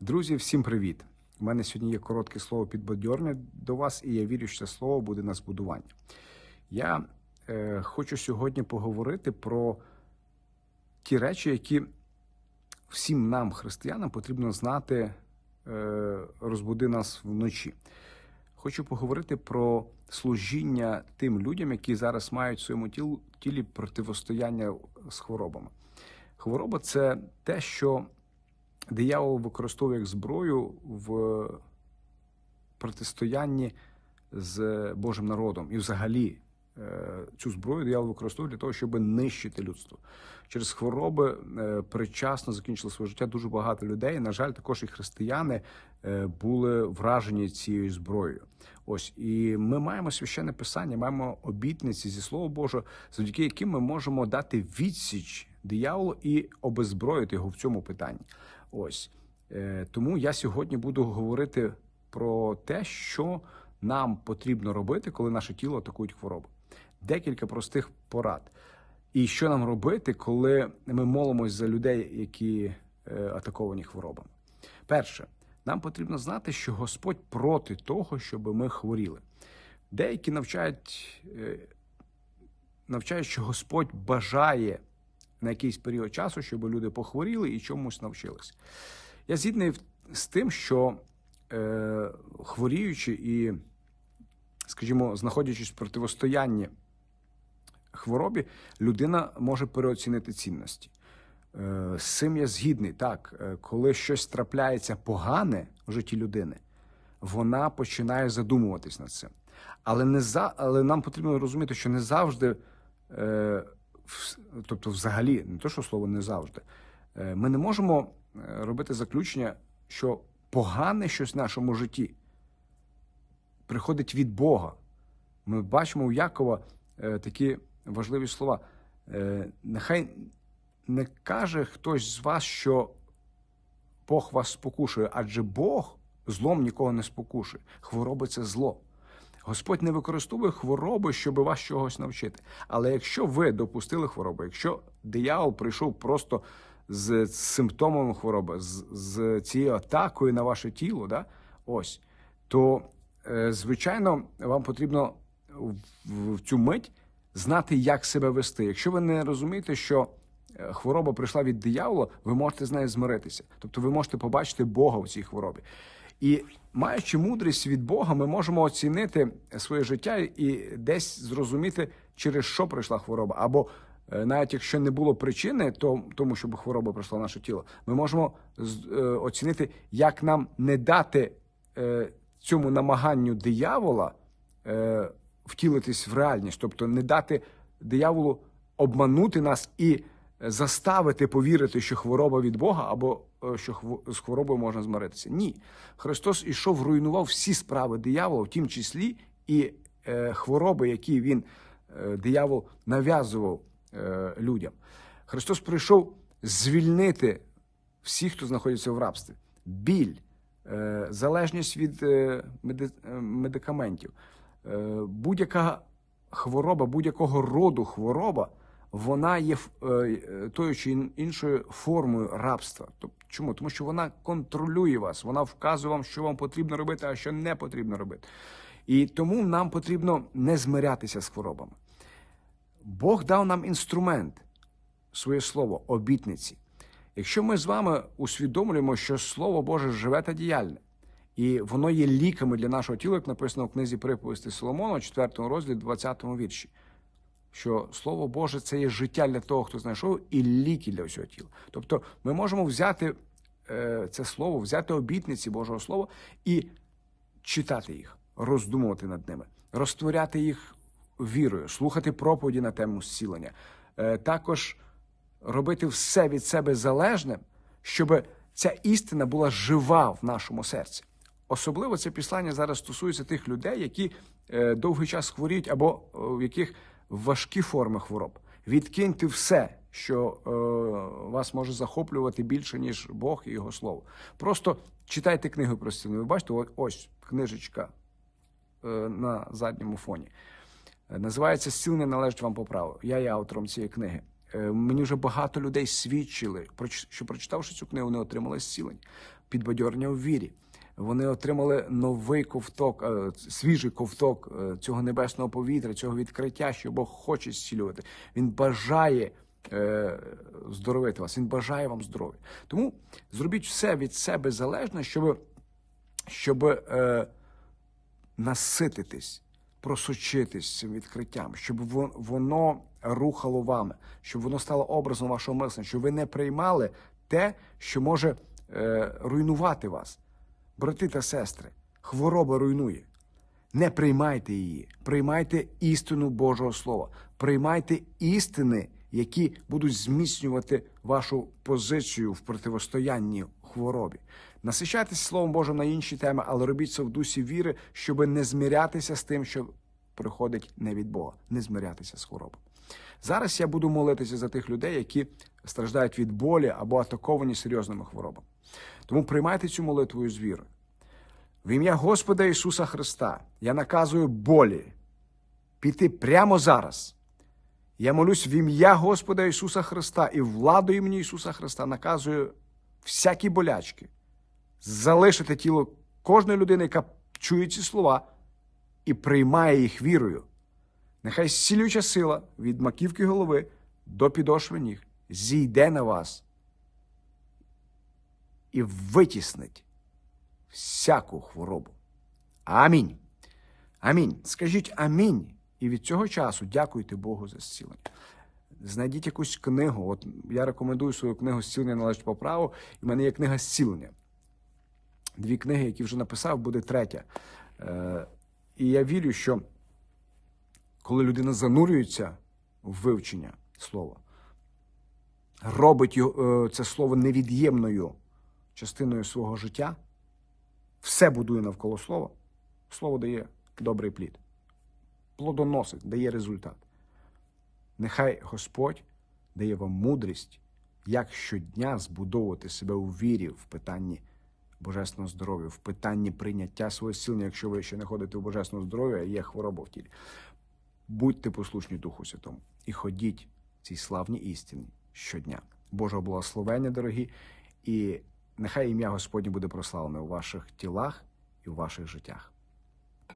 Друзі, всім привіт! У мене сьогодні є коротке слово підбадьорне до вас, і я вірю, що це слово буде на збудування. Я е, хочу сьогодні поговорити про ті речі, які всім нам, християнам, потрібно знати, е, розбуди нас вночі. Хочу поговорити про служіння тим людям, які зараз мають в своєму тіл- тілі противостояння з хворобами. Хвороба це те, що диявол використовує як зброю в протистоянні з Божим народом. І взагалі цю зброю диявол використовує для того, щоб нищити людство. Через хвороби е, причасно закінчили своє життя дуже багато людей. На жаль, також і християни е, були вражені цією зброєю. Ось і ми маємо священне писання, маємо обітниці зі Слова Божого, завдяки яким ми можемо дати відсіч дияволу і обезброїти його в цьому питанні. Ось Е, тому я сьогодні буду говорити про те, що нам потрібно робити, коли наше тіло атакують хвороби. Декілька простих порад. І що нам робити, коли ми молимось за людей, які е, атаковані хворобами? Перше, нам потрібно знати, що Господь проти того, щоб ми хворіли. Деякі навчають, е, навчають, що Господь бажає на якийсь період часу, щоб люди похворіли і чомусь навчились. Я згідний з тим, що е, хворіючи і, скажімо, знаходячись в противостоянні хворобі, людина може переоцінити цінності. Е, з цим я згідний. Так, е, коли щось трапляється погане в житті людини, вона починає задумуватись над цим. Але не за, але нам потрібно розуміти, що не завжди, е, тобто, взагалі, не то, що слово не завжди, ми не можемо робити заключення, що погане щось в нашому житті приходить від Бога. Ми бачимо у Якова такі важливі слова. Е, нехай не каже хтось з вас, що Бог вас спокушує, адже Бог злом нікого не спокушує. Хвороби це зло. Господь не використовує хвороби, щоб вас чогось навчити. Але якщо ви допустили хворобу, якщо диявол прийшов просто з симптомами хвороби, з, з цією атакою на ваше тіло, да, ось, то, е, звичайно, вам потрібно в, в цю мить знати, як себе вести. Якщо ви не розумієте, що е, хвороба прийшла від диявола, ви можете з нею змиритися. Тобто ви можете побачити Бога в цій хворобі. І маючи мудрість від Бога, ми можемо оцінити своє життя і десь зрозуміти, через що прийшла хвороба. Або е, навіть якщо не було причини, то тому, щоб хвороба прийшла в наше тіло, ми можемо е, оцінити, як нам не дати цьому намаганню диявола втілитись в реальність, тобто не дати дияволу обманути нас і заставити повірити, що хвороба від Бога або е, що з хворобою можна змиритися. Ні, Христос ішов, руйнував всі справи диявола, в тім числі і е, хвороби, які він е, диявол нав'язував людям. Христос прийшов звільнити всіх, хто знаходиться в рабстві, біль, залежність від медикаментів, будь-яка хвороба, будь-якого роду хвороба, вона є е, е, тою чи іншою формою рабства. Чому? Тому що вона контролює вас, вона вказує вам, що вам потрібно робити, а що не потрібно робити. І тому нам потрібно не змирятися з хворобами. Бог дав нам інструмент, своє слово, обітниці. Якщо ми з вами усвідомлюємо, що Слово Боже живе та діяльне, і воно є ліками для нашого тіла, як написано в книзі приповісти Соломона, 4 розділі, 20 вірші, що Слово Боже це є життя для того, хто знайшов, і ліки для всього тіла. Тобто ми можемо взяти е, це слово, взяти обітниці Божого Слова і читати їх, роздумувати над ними, розтворяти їх вірою, слухати проповіді на тему зцілення, Е, також робити все від себе залежним, щоб ця істина була жива в нашому серці. Особливо це післання зараз стосується тих людей, які е, довгий час хворіють або е, в яких важкі форми хвороб. Відкиньте все, що е, вас може захоплювати більше, ніж Бог і Його Слово. Просто читайте книгу про зцілення. Ви бачите, ось книжечка е, на задньому фоні. Називається Зцілення належить вам по праву. Я є автором цієї книги. Е, Мені вже багато людей свідчили, що прочитавши цю книгу, вони отримали зцілення. підбадьорення у вірі. Вони отримали новий ковток, е, свіжий ковток е, цього небесного повітря, цього відкриття, що Бог хоче зцілювати. Він бажає е, здоровити вас, він бажає вам здоров'я. Тому зробіть все від себе залежне, щоб, щоб е, насититись, просочитись цим відкриттям, щоб во- воно рухало вами, щоб воно стало образом вашого мислення, щоб ви не приймали те, що може е, руйнувати вас. Брати та сестри, хвороба руйнує. Не приймайте її, приймайте істину Божого Слова, приймайте істини, які будуть зміцнювати вашу позицію в противостоянні хворобі. Насичайтеся Словом Божим на інші теми, але робіть це в дусі віри, щоб не змірятися з тим, що приходить не від Бога, не змирятися з хворобою. Зараз я буду молитися за тих людей, які страждають від болі або атаковані серйозними хворобами. Тому приймайте цю молитву з вірою. В ім'я Господа Ісуса Христа я наказую болі піти прямо зараз. Я молюсь в ім'я Господа Ісуса Христа і владу імені Ісуса Христа наказую всякі болячки залишити тіло кожної людини, яка чує ці слова і приймає їх вірою. Нехай зцілююча сила від маківки голови до підошви ніг зійде на вас і витіснить всяку хворобу. Амінь. Амінь. Скажіть амінь. І від цього часу дякуйте Богу за зцілення. Знайдіть якусь книгу. От я рекомендую свою книгу Зцілення належить по праву. І в мене є книга зцілення. Дві книги, які вже написав, буде третя. Е, і я вірю, що коли людина занурюється в вивчення слова, робить е, це слово невід'ємною частиною свого життя, все будує навколо слова, слово дає добрий плід, плодоносить, дає результат. Нехай Господь дає вам мудрість, як щодня збудовувати себе у вірі в питанні божественного здоров'я, в питанні прийняття свого зцілення, якщо ви ще не ходите в божественного здоров'я, є хвороба в тілі. Будьте послушні Духу Святому і ходіть в цій славній істині щодня. Божого благословення, дорогі, і нехай ім'я Господнє буде прославлене у ваших тілах і у ваших життях.